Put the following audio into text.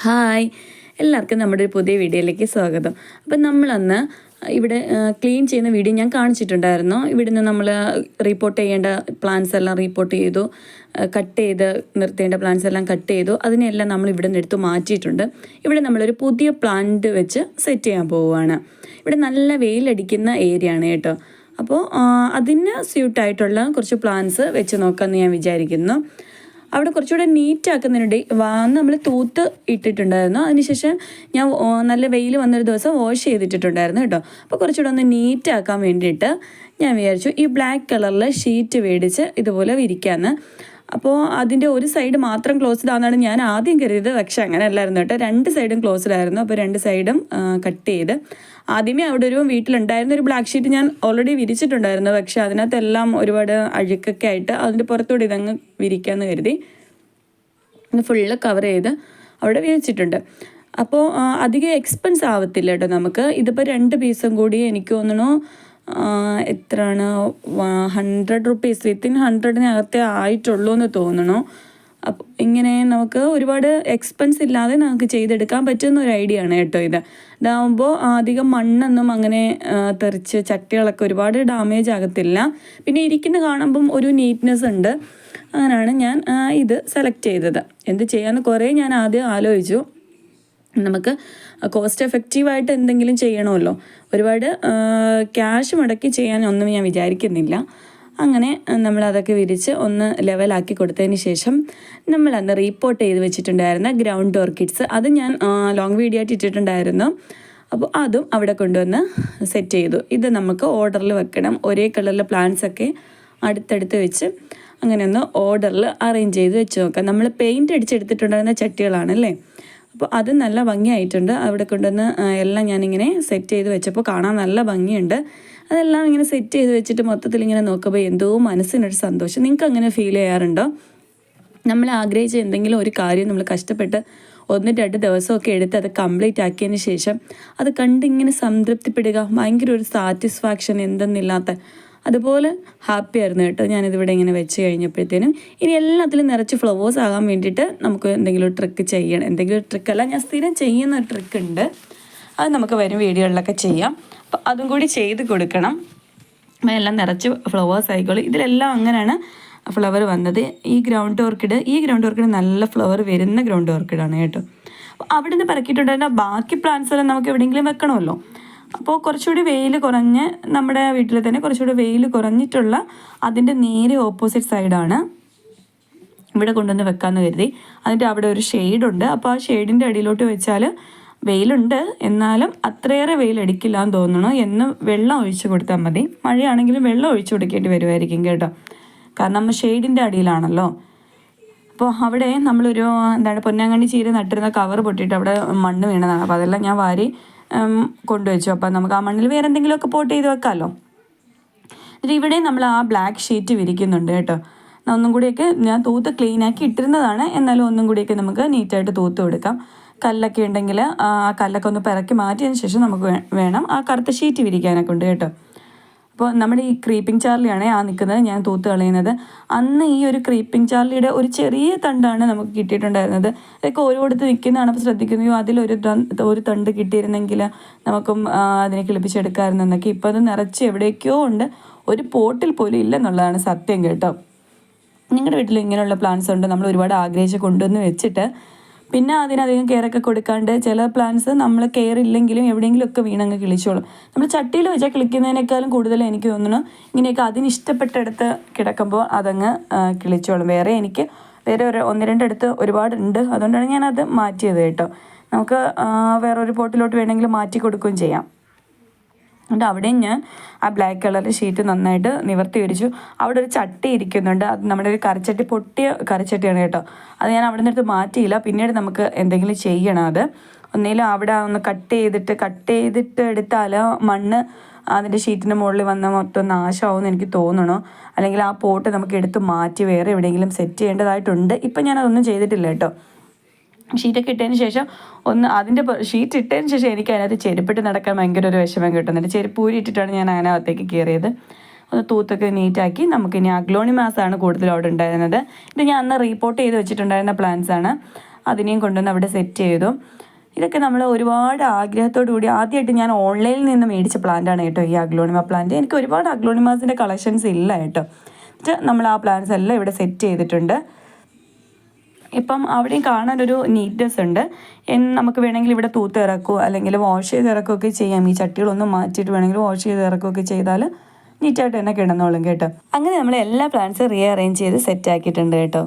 Hi. എല്ലാവർക്കും നമ്മുടെ ഒരു പുതിയ വീഡിയോയിലേക്ക് സ്വാഗതം. അപ്പം നമ്മളന്ന് ഇവിടെ ക്ലീൻ ചെയ്യുന്ന വീഡിയോ ഞാൻ കാണിച്ചിട്ടുണ്ടായിരുന്നു. ഇവിടുന്ന് നമ്മൾ റിപ്പോർട്ട് ചെയ്യേണ്ട പ്ലാൻസ് എല്ലാം റിപ്പോർട്ട് ചെയ്തു. കട്ട് ചെയ്ത് നിർത്തേണ്ട പ്ലാൻസ് എല്ലാം കട്ട് ചെയ്തു. അതിനെല്ലാം നമ്മൾ ഇവിടെ നിന്ന് എടുത്ത് മാറ്റിയിട്ടുണ്ട്. ഇവിടെ നമ്മളൊരു പുതിയ പ്ലാന്റ് വെച്ച് സെറ്റ് ചെയ്യാൻ പോവുകയാണ്. ഇവിടെ നല്ല വെയിലടിക്കുന്ന ഏരിയ ആണ് കേട്ടോ. അപ്പോൾ അതിന് സ്യൂട്ടായിട്ടുള്ള കുറച്ച് പ്ലാൻസ് വെച്ച് നോക്കാമെന്ന് ഞാൻ വിചാരിക്കുന്നു. അവിടെ കുറച്ചുകൂടെ നീറ്റ് ആക്കുന്നതിനിടെ വാന്ന് നമ്മൾ തൂത്ത് ഇട്ടിട്ടുണ്ടായിരുന്നു. അതിനുശേഷം ഞാൻ നല്ല വെയിൽ വന്നൊരു ദിവസം വാഷ് ചെയ്തിട്ടുണ്ടായിരുന്നു കേട്ടോ. അപ്പോൾ കുറച്ചുകൂടെ ഒന്ന് നീറ്റ് ആക്കാൻ വേണ്ടിയിട്ട് ഞാൻ വിചാരിച്ചു ഈ ബ്ലാക്ക് കളറിൽ ഷീറ്റ് മേടിച്ച് ഇതുപോലെ വിരിക്കാമെന്ന് അപ്പോൾ അതിന്റെ ഒരു സൈഡ് മാത്രം ക്ലോസ്ഡ് ആണെന്നാണ് ഞാൻ ആദ്യം കരുതിയത്. പക്ഷേ അങ്ങനെ അല്ലായിരുന്നു കേട്ടോ. രണ്ട് സൈഡും ക്ലോസ്ഡ് ആയിരുന്നു. അപ്പോൾ രണ്ട് സൈഡും കട്ട് ചെയ്ത്. ആദ്യമേ അവിടെ ഒരു വീട്ടിലുണ്ടായിരുന്ന ഒരു ബ്ലാക്ക് ഷീറ്റ് ഞാൻ ഓൾറെഡി വിരിച്ചിട്ടുണ്ടായിരുന്നു. പക്ഷേ അതിനകത്തെല്ലാം ഒരുപാട് അഴുക്കൊക്കെ ആയിട്ട് അതിന്റെ പുറത്തൂടെ ഇതങ്ങ് വിരിക്കാമെന്ന് കരുതി. ഫുള്ള് കവർ ചെയ്ത് അവിടെ വിരിച്ചിട്ടുണ്ട്. അപ്പോൾ അധികം എക്സ്പെൻസ് ആവത്തില്ല കേട്ടോ നമുക്ക്. ഇതിപ്പോൾ രണ്ട് പീസും കൂടി എനിക്ക് തോന്നണു എത്രയാണ്? ഹൺഡ്രഡ് റുപ്പീസ് വിത്തിൻ ഹൺഡ്രഡിനകത്തെ ആയിട്ടുള്ളൂ എന്ന് തോന്നണു അപ്പോൾ ഇങ്ങനെ നമുക്ക് ഒരുപാട് എക്സ്പെൻസ് ഇല്ലാതെ നമുക്ക് ചെയ്തെടുക്കാൻ പറ്റുന്ന ഒരു ഐഡിയ ആണ് കേട്ടോ ഇത്. ഇതാകുമ്പോൾ അധികം മണ്ണൊന്നും അങ്ങനെ തെറിച്ച് ചട്ടികളൊക്കെ ഒരുപാട് ഡാമേജ് ആകത്തില്ല. പിന്നെ ഇരിക്കുന്ന കാണുമ്പം ഒരു നീറ്റ്നെസ് ഉണ്ട്. അങ്ങനെയാണ് ഞാൻ ഇത് സെലക്ട് ചെയ്തത്. എന്ത് ചെയ്യാമെന്ന് കുറേ ഞാൻ ആദ്യം ആലോചിച്ചു. നമുക്ക് കോസ്റ്റ് എഫക്റ്റീവായിട്ട് എന്തെങ്കിലും ചെയ്യണമല്ലോ. ഒരുപാട് ക്യാഷ് മുടക്കി ചെയ്യാൻ ഒന്നും ഞാൻ വിചാരിക്കുന്നില്ല. അങ്ങനെ നമ്മൾ അതൊക്കെ വിരിച്ച് ഒന്ന് ലെവലാക്കി കൊടുത്തതിന് ശേഷം നമ്മൾ അന്ന് റീപ്പോർട്ട് ചെയ്ത് വെച്ചിട്ടുണ്ടായിരുന്ന ഗ്രൗണ്ട് ഓർക്കിഡ്സ് അത് ഞാൻ ലോങ് വീഡിയോ ആയിട്ട് ഇട്ടിട്ടുണ്ടായിരുന്നു. അപ്പോൾ അതും അവിടെ കൊണ്ടുവന്ന് സെറ്റ് ചെയ്തു. ഇത് നമുക്ക് ഓർഡറിൽ വെക്കണം. ഒരേ കളറിലെ പ്ലാന്റ്സ് ഒക്കെ അടുത്തടുത്ത് വെച്ച് അങ്ങനെ ഒന്ന് ഓർഡറിൽ അറേഞ്ച് ചെയ്ത് വെച്ച് നോക്കാം. നമ്മൾ പെയിന്റ് അടിച്ചെടുത്തിട്ടുണ്ടായിരുന്ന ചട്ടികളാണല്ലേ? അപ്പോൾ അത് നല്ല ഭംഗിയായിട്ടുണ്ട്. അവിടെ കൊണ്ടുവന്ന് എല്ലാം ഞാനിങ്ങനെ സെറ്റ് ചെയ്ത് വെച്ചപ്പോൾ കാണാൻ നല്ല ഭംഗിയുണ്ട്. അതെല്ലാം ഇങ്ങനെ സെറ്റ് ചെയ്ത് വെച്ചിട്ട് മൊത്തത്തിൽ ഇങ്ങനെ നോക്കുമ്പോൾ എന്തോ മനസ്സിനൊരു സന്തോഷം. നിങ്ങൾക്ക് അങ്ങനെ ഫീൽ ചെയ്യാറുണ്ടോ? നമ്മൾ ആഗ്രഹിച്ച എന്തെങ്കിലും ഒരു കാര്യം നമ്മൾ കഷ്ടപ്പെട്ട് ഒന്ന് രണ്ട് ദിവസമൊക്കെ എടുത്ത് അത് കംപ്ലീറ്റ് ആക്കിയതിന് ശേഷം അത് കണ്ടിങ്ങനെ സംതൃപ്തിപ്പെടുക ഭയങ്കര ഒരു സാറ്റിസ്ഫാക്ഷൻ എന്തെന്നില്ലാത്ത അതുപോലെ ഹാപ്പി ആയിരുന്നു കേട്ടോ. ഞാനിതിവിടെ ഇങ്ങനെ വെച്ച് കഴിഞ്ഞപ്പോഴത്തേനും ഇനി എല്ലാത്തിലും നിറച്ച് ഫ്ലവേഴ്സ് ആകാൻ വേണ്ടിയിട്ട് നമുക്ക് എന്തെങ്കിലും ഒരു ട്രിക്ക് ചെയ്യണം. എന്തെങ്കിലും ഒരു ട്രിക്കല്ല ഞാൻ സ്ഥിരം ചെയ്യുന്ന ഒരു ട്രിക്ക് ഉണ്ട്. അത് നമുക്ക് വരും വീഡിയോകളിലൊക്കെ ചെയ്യാം. അപ്പം അതും കൂടി ചെയ്ത് കൊടുക്കണം. എല്ലാം നിറച്ച് ഫ്ലവേഴ്സ് ആയിക്കോളും. ഇതിലെല്ലാം അങ്ങനെയാണ് ഫ്ലവർ വന്നത്. ഈ ഗ്രൗണ്ട് ഓർക്കിഡ് ഈ ഗ്രൗണ്ട് ഓർക്കിഡ് നല്ല ഫ്ലവർ വരുന്ന ഗ്രൗണ്ട് ഓർക്കിഡാണ് കേട്ടോ. അപ്പോൾ അവിടെ നിന്ന് പറക്കിയിട്ടുണ്ടായിരുന്ന ബാക്കി പ്ലാന്റ്സ് എല്ലാം നമുക്ക് എവിടെയെങ്കിലും വെക്കണമല്ലോ. അപ്പോൾ കുറച്ചുകൂടി വെയിൽ കുറഞ്ഞ് നമ്മുടെ വീട്ടിൽ തന്നെ കുറച്ചുകൂടി വെയിൽ കുറഞ്ഞിട്ടുള്ള അതിന്റെ നേരെ ഓപ്പോസിറ്റ് സൈഡാണ് ഇവിടെ കൊണ്ടുവന്ന് വെക്കാമെന്ന് കരുതി. അതിന്റെ അവിടെ ഒരു ഷെയ്ഡുണ്ട് അപ്പോൾ ആ ഷെയ്ഡിന്റെ അടിയിലോട്ട് വെച്ചാൽ വെയിലുണ്ട്. എന്നാലും അത്രയേറെ വെയിൽ അടിക്കില്ല എന്ന് തോന്നുന്നു. എന്നും വെള്ളം ഒഴിച്ചു കൊടുത്താൽ മതി. മഴയാണെങ്കിലും വെള്ളം ഒഴിച്ചു കൊടുക്കേണ്ടി വരുമായിരിക്കും കേട്ടോ. കാരണം നമ്മൾ ഷെയ്ഡിന്റെ അടിയിലാണല്ലോ. അപ്പോൾ അവിടെ നമ്മളൊരു എന്താണ് പൊന്നാങ്കണ്ണി ചീര നട്ടിരുന്ന കവർ പൊട്ടിയിട്ട് അവിടെ മണ്ണ് വീണതാണ്. അപ്പോൾ അതെല്ലാം ഞാൻ വാരി കൊണ്ടുവച്ചു. അപ്പം നമുക്ക് ആ മണ്ണിൽ വേറെ എന്തെങ്കിലുമൊക്കെ പോട്ട് ചെയ്ത് വെക്കാമല്ലോ എന്നിട്ട് ഇവിടെ നമ്മൾ ആ ബ്ലാക്ക് ഷീറ്റ് വിരിക്കുന്നുണ്ട് കേട്ടോ. ഒന്നും കൂടിയൊക്കെ ഞാൻ തൂത്ത് ക്ലീൻ ആക്കി ഇട്ടിരുന്നതാണ്. എന്നാലും ഒന്നും കൂടിയൊക്കെ നമുക്ക് നീറ്റായിട്ട് തൂത്ത് കൊടുക്കാം. കല്ലൊക്കെ ഉണ്ടെങ്കിൽ ആ കല്ലൊക്കെ ഒന്ന് പിറക്കി മാറ്റിയതിന് ശേഷം നമുക്ക് വേണം ആ കറുത്ത ഷീറ്റ് വിരിക്കാനൊക്കെ ഉണ്ട് കേട്ടോ. അപ്പോൾ നമ്മുടെ ഈ ക്രീപ്പിംഗ് ചാർലിയാണ് ആ നിൽക്കുന്നത് ഞാൻ തൂത്ത് കളയുന്നത്. അന്ന് ഈ ഒരു ക്രീപ്പിംഗ് ചാർലിയുടെ ഒരു ചെറിയ തണ്ടാണ് നമുക്ക് കിട്ടിയിട്ടുണ്ടായിരുന്നത്. ഇതൊക്കെ ഓരോരുത്തർ നിൽക്കുന്നതാണ്. അപ്പോൾ ശ്രദ്ധിക്കുന്നതോ അതിലൊരു ഒരു തണ്ട് കിട്ടിയിരുന്നെങ്കിൽ നമുക്കും അതിനെ കിളിപ്പിച്ചെടുക്കാമായിരുന്നു എന്നൊക്കെ. ഇപ്പോൾ അത് നിറച്ച് എവിടേക്കോ ഉണ്ട്. ഒരു പോട്ടിൽ പോലും ഇല്ലെന്നുള്ളതാണ് സത്യം കേട്ടോ. നിങ്ങളുടെ വീട്ടിൽ ഇങ്ങനെയുള്ള പ്ലാന്റ്സ് ഉണ്ട്. നമ്മൾ ഒരുപാട് ആഗ്രഹിച്ച് കൊണ്ടുവന്ന് വെച്ചിട്ട് പിന്നെ അതിനധികം കെയറൊക്കെ കൊടുക്കാണ്ട് ചില പ്ലാന്റ്സ് നമ്മൾ കെയർ ഇല്ലെങ്കിലും എവിടെയെങ്കിലുമൊക്കെ വീണങ്ങ് കിളിച്ചോളും. നമ്മൾ ചട്ടിയിൽ വെച്ചാൽ കിളിക്കുന്നതിനേക്കാളും കൂടുതൽ എനിക്ക് തോന്നുന്നു ഇങ്ങനെയൊക്കെ അതിന് ഇഷ്ടപ്പെട്ടെടുത്ത് കിടക്കുമ്പോൾ അതങ്ങ് കിളിച്ചോളും. വേറെ എനിക്ക് വേറെ ഒരു ഒന്ന് ഒരുപാട് ഉണ്ട് അതുകൊണ്ടാണ് ഞാനത് മാറ്റിയത് കേട്ടോ. നമുക്ക് വേറൊരു പോട്ടിലോട്ട് വേണമെങ്കിൽ മാറ്റി കൊടുക്കുകയും ചെയ്യാം. എന്നിട്ട് അവിടെയും ഞാൻ ആ ബ്ലാക്ക് കളർ ഷീറ്റ് നന്നായിട്ട് നിവർത്തി വരിച്ചു. അവിടെ ഒരു ചട്ടി ഇരിക്കുന്നുണ്ട്. അത് നമ്മുടെ ഒരു കറിച്ചട്ടി പൊട്ടിയ കറിച്ചട്ടിയാണ് കേട്ടോ. അത് ഞാൻ അവിടെ നിന്നെടുത്ത് മാറ്റിയില്ല. പിന്നീട് നമുക്ക് എന്തെങ്കിലും ചെയ്യണം അത്. ഒന്നേലും അവിടെ ഒന്ന് കട്ട് ചെയ്തിട്ട് കട്ട് ചെയ്തിട്ട് എടുത്താൽ മണ്ണ് അതിന്റെ ഷീറ്റിന്റെ മുകളിൽ വന്ന മൊത്തം നാശമാവും എനിക്ക് തോന്നണോ. അല്ലെങ്കിൽ ആ പോട്ട് നമുക്ക് എടുത്ത് മാറ്റി വേറെ എവിടെയെങ്കിലും സെറ്റ് ചെയ്യേണ്ടതായിട്ടുണ്ട്. ഇപ്പം ഞാനതൊന്നും ചെയ്തിട്ടില്ല കേട്ടോ. ഷീറ്റൊക്കെ ഇട്ടതിന് ശേഷം ഒന്ന് അതിന്റെ ഷീറ്റ് ഇട്ടതിന് ശേഷം എനിക്ക് അതിനകത്ത് ചെരുപ്പിട്ട് നടക്കാൻ ഭയങ്കര ഒരു വിഷമം കിട്ടുന്നുണ്ട് ചെരുപ്പ് ഊരിയിട്ടിട്ടാണ് ഞാൻ അതിനകത്തേക്ക് കയറിയത്. ഒന്ന് തൂത്തൊക്കെ നീറ്റാക്കി നമുക്കിനി അഗ്ലോണി മാസമാണ് കൂടുതൽ അവിടെ ഉണ്ടായിരുന്നത്. ഇത് ഞാൻ അന്ന് റീപ്പോർട്ട് ചെയ്ത് വെച്ചിട്ടുണ്ടായിരുന്ന പ്ലാൻസ് ആണ്. അതിനെയും കൊണ്ടുവന്ന് അവിടെ സെറ്റ് ചെയ്തു. ഇതൊക്കെ നമ്മൾ ഒരുപാട് ആഗ്രഹത്തോടു കൂടി ആദ്യമായിട്ട് ഞാൻ ഓൺലൈനിൽ നിന്ന് മേടിച്ച പ്ലാന്റാണ് കേട്ടോ ഈ അഗ്ലോണിമ പ്ലാന്റ് എനിക്ക് ഒരുപാട് അഗ്ലോണിമാസിന്റെ കളക്ഷൻസ് ഇല്ല കേട്ടോ. നമ്മൾ ആ പ്ലാന്റ്സ് എല്ലാം ഇവിടെ സെറ്റ് ചെയ്തിട്ടുണ്ട്. ഇപ്പം അവിടെയും കാണാനൊരു നീറ്റ്നെസ് ഉണ്ട്. നമുക്ക് വേണമെങ്കിൽ ഇവിടെ തൂത്ത് ഇറക്കുക അല്ലെങ്കിൽ വാഷ് ചെയ്ത് ഇറക്കുകയൊക്കെ ചെയ്യാം. ഈ ചട്ടികളൊന്നും മാറ്റിയിട്ട് വേണമെങ്കിൽ വാഷ് ചെയ്ത് ഇറക്കുകയൊക്കെ ചെയ്താൽ നീറ്റായിട്ട് തന്നെ കിടന്നോളും കേട്ടോ. അങ്ങനെ നമ്മൾ എല്ലാ പ്ലാൻസും റീ അറേഞ്ച് ചെയ്ത് സെറ്റ് ആക്കിയിട്ടുണ്ട് കേട്ടോ.